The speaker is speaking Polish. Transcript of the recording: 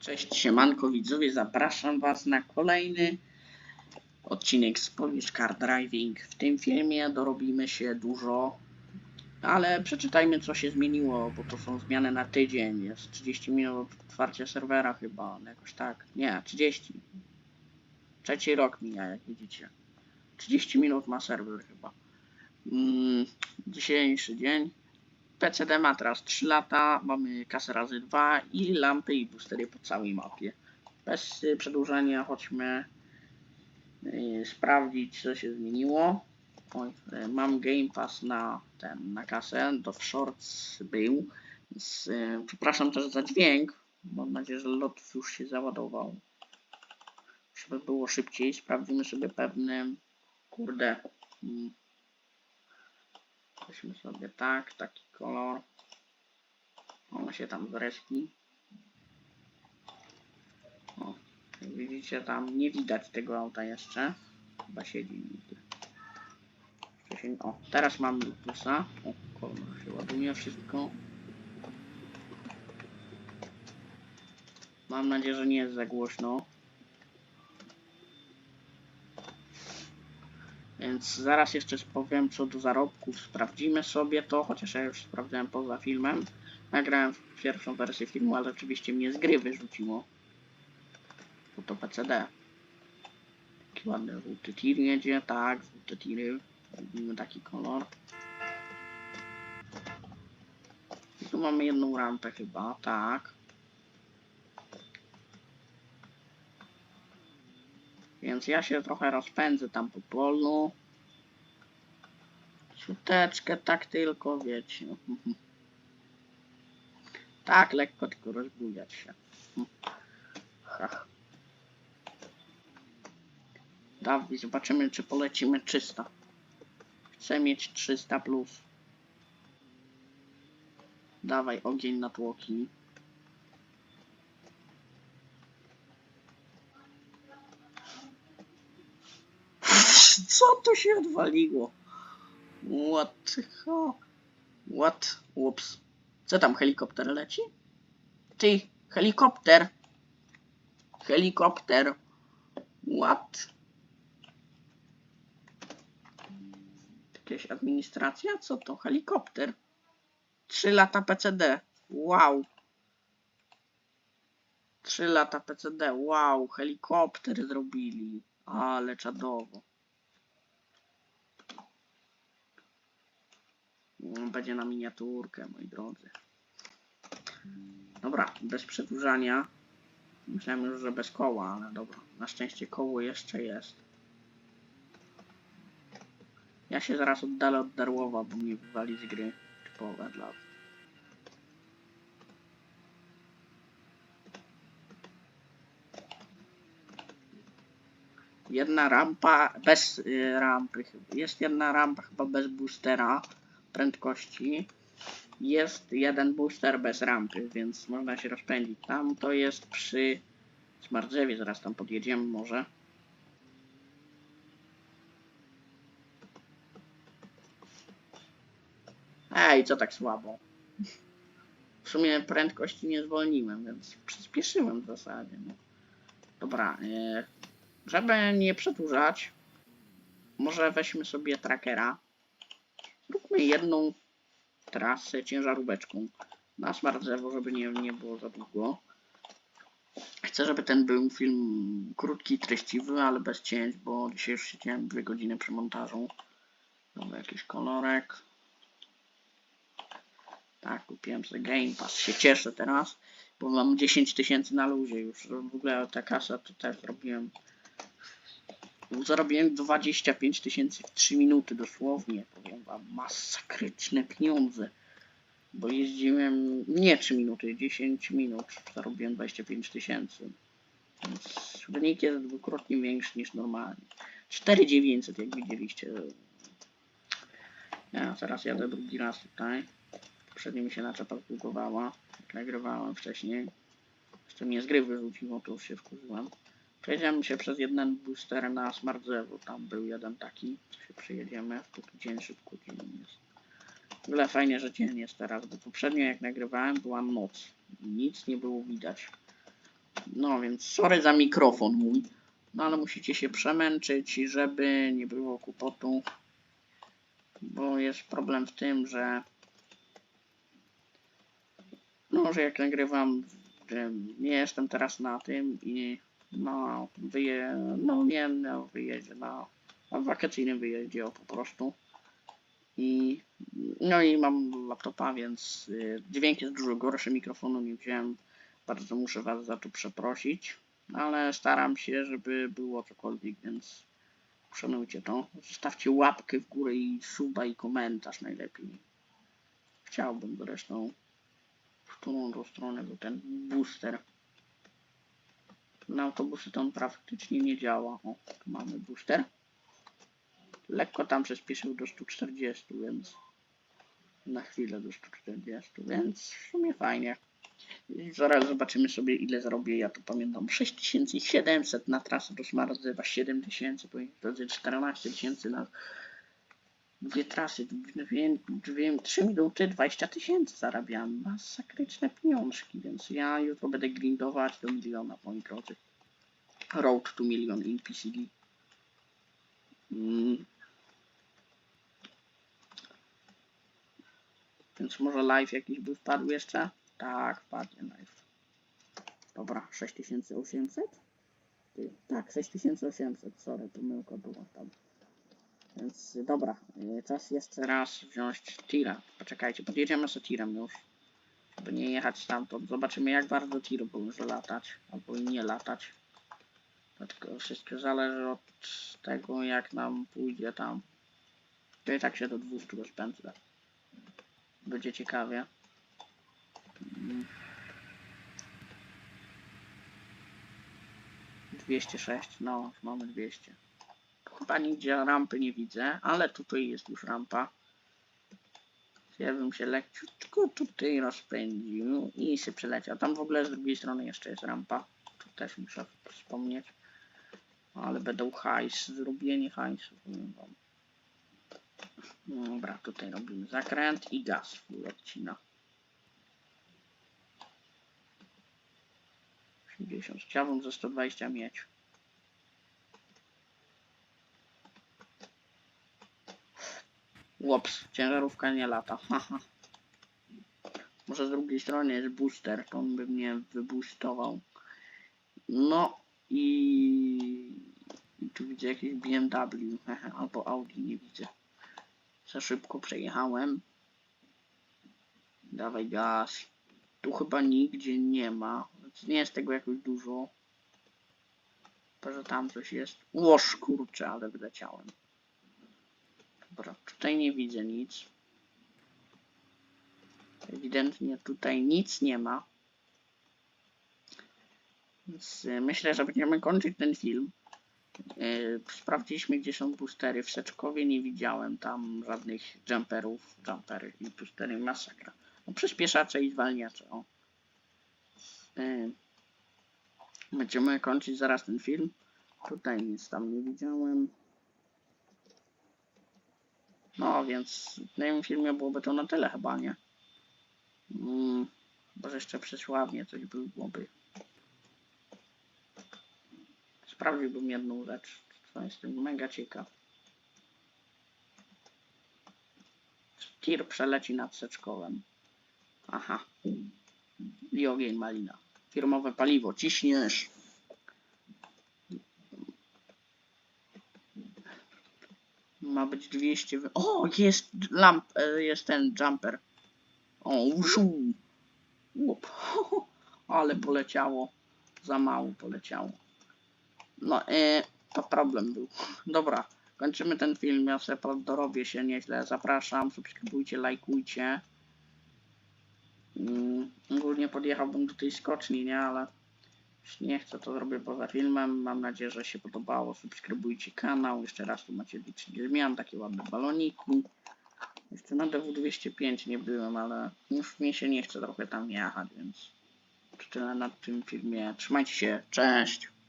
Cześć, siemanko widzowie, zapraszam was na kolejny odcinek z Car Driving. W tym filmie dorobimy się dużo, ale przeczytajmy co się zmieniło, bo to są zmiany na tydzień. Jest 30 minut otwarcia serwera chyba, no jakoś tak. Nie, 30. Trzeci rok mija, jak widzicie. 30 minut ma serwer chyba. Mm, dzisiejszy dzień. PCD ma teraz 3 lata, mamy kasę razy 2 i lampy i boostery po całej mapie. Bez przedłużania chodźmy y, sprawdzić co się zmieniło. Oj, y, mam Game Pass na ten, na kasę, do Shorts był. Więc, y, przepraszam też za dźwięk, mam nadzieję, że lot już się załadował. Żeby było szybciej, sprawdzimy sobie pewnym, kurde, mm, Weźmy sobie tak, taki kolor. Ona się tam zrespi. O, jak widzicie tam nie widać tego auta jeszcze. Chyba siedzi O, teraz mam plusa. O, kolor się ładuje wszystko. Mam nadzieję, że nie jest za głośno. Więc zaraz jeszcze powiem co do zarobków. Sprawdzimy sobie to, chociaż ja już sprawdzałem poza filmem. Nagrałem pierwszą wersję filmu, ale oczywiście mnie z gry wyrzuciło. Bo to PCD. Taki ładny żółty tir jedzie, tak, żółte tiry. Robimy taki kolor. I tu mamy jedną rampę chyba, tak. Więc ja się trochę rozpędzę tam po polu. Ciuteczkę, tak tylko, wiecie. Tak, lekko tylko rozbujać się. Ha. Dawaj, zobaczymy, czy polecimy 300. Chcę mieć 300 plus. Dawaj, ogień na tłoki. Co tu się odwaliło? What hell? What? Ups. Co tam, helikopter leci? Ty, helikopter. Helikopter. What? Jakaś administracja? Co to? Helikopter. 3 lata PCD. Wow. 3 lata PCD. Wow, helikopter zrobili. Ale czadowo. Będzie na miniaturkę, moi drodzy. Dobra, bez przedłużania. Myślałem już, że bez koła, ale dobra. Na szczęście koło jeszcze jest. Ja się zaraz oddalę od Darłowa, bo mnie wywali z gry. Typowe dla... Jedna rampa bez y, rampy. Jest jedna rampa chyba bez boostera prędkości. Jest jeden booster bez rampy, więc można się rozpędzić. Tam to jest przy Smartzewie, zaraz tam podjedziemy może. Ej, co tak słabo? W sumie prędkości nie zwolniłem, więc przyspieszyłem w zasadzie. No. Dobra, e, żeby nie przedłużać, może weźmy sobie trackera. Zróbmy jedną trasę ciężaróweczką na smart drzewo, żeby nie, nie było za długo. Chcę, żeby ten był film krótki, treściwy, ale bez cięć, bo dzisiaj już siedziałem dwie godziny przy montażu. Dobra, jakiś kolorek. Tak, kupiłem sobie Game Pass. Się cieszę teraz, bo mam 10 tysięcy na luzie już. W ogóle ta kasa to też zrobiłem. Zarobiłem 25 tysięcy w 3 minuty dosłownie. Powiem wam, masakryczne pieniądze. Bo jeździłem, nie 3 minuty, 10 minut zarobiłem 25 tysięcy. Więc wynik jest dwukrotnie większy niż normalnie. 4900 jak widzieliście. Ja teraz jadę drugi raz tutaj. Poprzednio mi się naczepa zbugowała, nagrywałem wcześniej. Jeszcze mnie z gry wyrzuciło, to już się wkurzyłem. Przejedziemy się przez jeden booster na Smart Zewu. Tam był jeden taki, co się przejedziemy. Póki dzień szybko dzień jest. W ogóle fajnie, że dzień jest teraz, bo poprzednio jak nagrywałem była noc. Nic nie było widać. No więc sorry za mikrofon mój. No ale musicie się przemęczyć, żeby nie było kłopotu. Bo jest problem w tym, że no, że jak nagrywam, że nie jestem teraz na tym i no, wyje, no nie no, wyjedzie na, na wakacyjnym wyjeździe po prostu. I no i mam laptopa, więc y, dźwięk jest dużo gorszy, mikrofonu nie wziąłem. Bardzo muszę was za to przeprosić, ale staram się, żeby było cokolwiek, więc szanujcie to. Zostawcie łapkę w górę i suba i komentarz najlepiej. Chciałbym zresztą w którą stronę był ten booster. Na autobusy to on praktycznie nie działa. O, tu mamy booster. Lekko tam przyspieszył do 140, więc na chwilę do 140, więc w sumie fajnie. Zaraz zobaczymy sobie ile zarobię. Ja to pamiętam 6700 na trasę do Smartzewa, 7000, bo to jest 14 tysięcy na dwie trasy, dwie, dwie, 3 minuty, 20 tysięcy zarabiam. Masakryczne pieniążki, więc ja jutro będę grindować do miliona, moi drodzy. Road to million in PCD. Mm. Więc może live jakiś by wpadł jeszcze? Tak, wpadnie live. Dobra, 6800? Ty, Tak, 6800, sorry, pomyłka była tam. Więc dobra, y, czas jeszcze raz wziąć tira. Poczekajcie, podjedziemy z tirem już. Żeby nie jechać stamtąd. Zobaczymy jak bardzo tir może latać, albo i nie latać. Tylko wszystko zależy od tego jak nam pójdzie tam. To i tak się do 200 rozpędzę. Będzie ciekawie. Mm. 206, no, mamy 200. Chyba nigdzie rampy nie widzę, ale tutaj jest już rampa. Ja bym się lekciutko tutaj rozpędził i się przeleciał. Tam w ogóle z drugiej strony jeszcze jest rampa. Tu też muszę wspomnieć. Ale będą hajs, zrobienie hajsu. Dobra, tutaj robimy zakręt i gaz full odcina. 80. Chciałbym ze 120 mieć. Łops, ciężarówka nie lata. Haha. Może z drugiej strony jest booster, to on by mnie wyboostował. No i, i tu widzę jakieś BMW, albo Audi, nie widzę. Za szybko przejechałem. Dawaj gaz. Tu chyba nigdzie nie ma, więc nie jest tego jakoś dużo. Chyba, że tam coś jest. Łoż kurczę, ale wyleciałem. Dobra, tutaj nie widzę nic. Ewidentnie tutaj nic nie ma. Więc y, myślę, że będziemy kończyć ten film. Yy, sprawdziliśmy, gdzie są boostery. W Seczkowie nie widziałem tam żadnych jumperów, jumpery i boostery masakra. No, przyspieszacze i zwalniacze, o. Yy, będziemy kończyć zaraz ten film. Tutaj nic tam nie widziałem. No, więc w tym filmie byłoby to na tyle chyba, nie? Mm, może jeszcze przysławnie coś byłoby. Sprawdziłbym jedną rzecz, co jestem mega ciekaw. Tir przeleci nad Seczkowem. Aha. I ogień malina. Firmowe paliwo. Ciśniesz. Ma być 200. wy- O, jest lamp, e, jest ten jumper. O, uszu. Łup. Ale poleciało. Za mało poleciało. No, e, to problem był. Dobra, kończymy ten film. Ja sobie dorobię się nieźle. Zapraszam, subskrybujcie, lajkujcie. Mm, ogólnie podjechałbym do tej skoczni, nie? Ale jeśli nie chcę, to zrobię poza filmem. Mam nadzieję, że się podobało. Subskrybujcie kanał. Jeszcze raz tu macie licznik zmian, takie ładne baloniki. Jeszcze na DW205 nie byłem, ale już mi się nie chce trochę tam jechać, więc to tyle na tym filmie. Trzymajcie się, cześć!